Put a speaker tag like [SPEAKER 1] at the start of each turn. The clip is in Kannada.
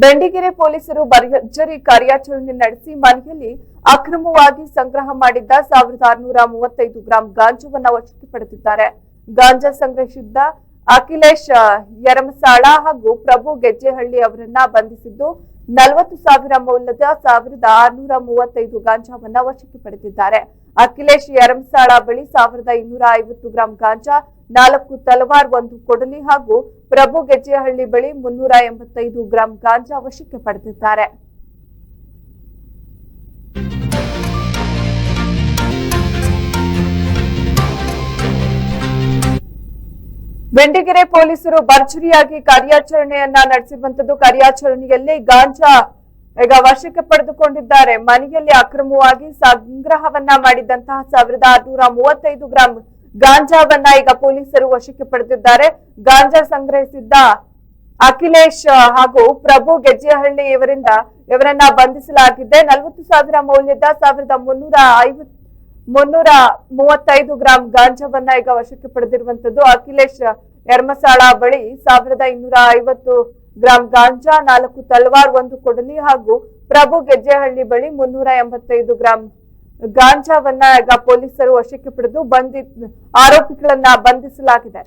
[SPEAKER 1] ಬೆಂಡಿಗೆರೆ ಪೊಲೀಸರು ಭರ್ಜರಿ ಕಾರ್ಯಾಚರಣೆ ನಡೆಸಿ ಮನೆಯಲ್ಲಿ ಅಕ್ರಮವಾಗಿ ಸಂಗ್ರಹ ಮಾಡಿದ್ದ ಸಾವಿರದ ಆರುನೂರ ಮೂವತ್ತೈದು ಗ್ರಾಂ ಗಾಂಜಾವನ್ನು ವಶಕ್ಕೆ ಪಡೆದಿದ್ದಾರೆ. ಗಾಂಜಾ ಸಂಗ್ರಹಿಸಿದ್ದ ಅಖಿಲೇಶ್ ಯರಮಸಾಳ ಹಾಗೂ ಪ್ರಭು ಗೆಜ್ಜೆಹಳ್ಳಿ ಅವರನ್ನ ಬಂಧಿಸಿದ್ದು ನಲವತ್ತು ಸಾವಿರ ಮೌಲ್ಯದ ಸಾವಿರದ ಆರುನೂರ ಮೂವತ್ತೈದು ಗಾಂಜಾವನ್ನ ವಶಕ್ಕೆ ಪಡೆದಿದ್ದಾರೆ. ಅಖಿಲೇಶ್, ಯರಮಸಾಳ ಬಳಿ ಸಾವಿರದ ಇನ್ನೂರ ಐವತ್ತು ಗ್ರಾಂ ಗಾಂಜಾ ನಾಲ್ಕು ತಲವಾರ್ ಒಂದು ಕೊಡಲಿ ಹಾಗೂ ಪ್ರಭು ಗೆಜ್ಜೆಹಳ್ಳಿ ಬಳಿ ಮುನ್ನೂರ ಎಂಬತ್ತೈದು ಗ್ರಾಂ ಗಾಂಜಾ ವಶಕ್ಕೆ ಪಡೆದಿದ್ದಾರೆ. ಬೆಂಡಿಗೆರೆ ಪೊಲೀಸರು ಭರ್ಜರಿಯಾಗಿ ಕಾರ್ಯಾಚರಣೆಯನ್ನ ನಡೆಸಿರುವಂತದ್ದು ಕಾರ್ಯಾಚರಣೆಯಲ್ಲಿ ಗಾಂಜಾ ಈಗ ವಶಕ್ಕೆ ಪಡೆದುಕೊಂಡಿದ್ದಾರೆ. ಮನೆಯಲ್ಲಿ ಅಕ್ರಮವಾಗಿ ಸಂಗ್ರಹವನ್ನ ಮಾಡಿದಂತಹ ಸಾವಿರದ ಆರುನೂರ ಮೂವತ್ತೈದು ಗ್ರಾಂ ಗಾಂಜಾವನ್ನ ಈಗ ಪೊಲೀಸರು ವಶಕ್ಕೆ ಪಡೆದಿದ್ದಾರೆ. ಗಾಂಜಾ ಸಂಗ್ರಹಿಸಿದ್ದ ಅಖಿಲೇಶ್ ಹಾಗೂ ಪ್ರಭು ಗೆಜ್ಜೆಹಳ್ಳಿ ಇವರಿಂದ ಇವರನ್ನ ಬಂಧಿಸಲಾಗಿದೆ. ನಲವತ್ತು ಸಾವಿರ ಮೌಲ್ಯದ ಸಾವಿರದ ಮುನ್ನೂರ ಐವತ್, ಮುನ್ನೂರ ಮೂವತ್ತೈದು ಗ್ರಾಂ ಗಾಂಜಾವನ್ನ ಈಗ ವಶಕ್ಕೆ ಪಡೆದಿರುವಂತದ್ದು ಅಖಿಲೇಶ್ ಯರ್ಮಸಾಳ ಬಳಿ ಸಾವಿರದ ಇನ್ನೂರ ಐವತ್ತು ಗ್ರಾಂ ಗಾಂಜಾ, ನಾಲ್ಕು ತಲವಾರ್, ಒಂದು ಕೊಡಲಿ ಹಾಗೂ ಪ್ರಭು ಗೆಜ್ಜೆಹಳ್ಳಿ ಬಳಿ ಮುನ್ನೂರ ಎಂಬತ್ತೈದು ಗ್ರಾಂ ಗಾಂಜಾವನ್ನ ಈಗ ಪೊಲೀಸರು ವಶಕ್ಕೆ ಪಡೆದು ಬಂಧಿ ಆರೋಪಿಗಳನ್ನ ಬಂಧಿಸಲಾಗಿದೆ.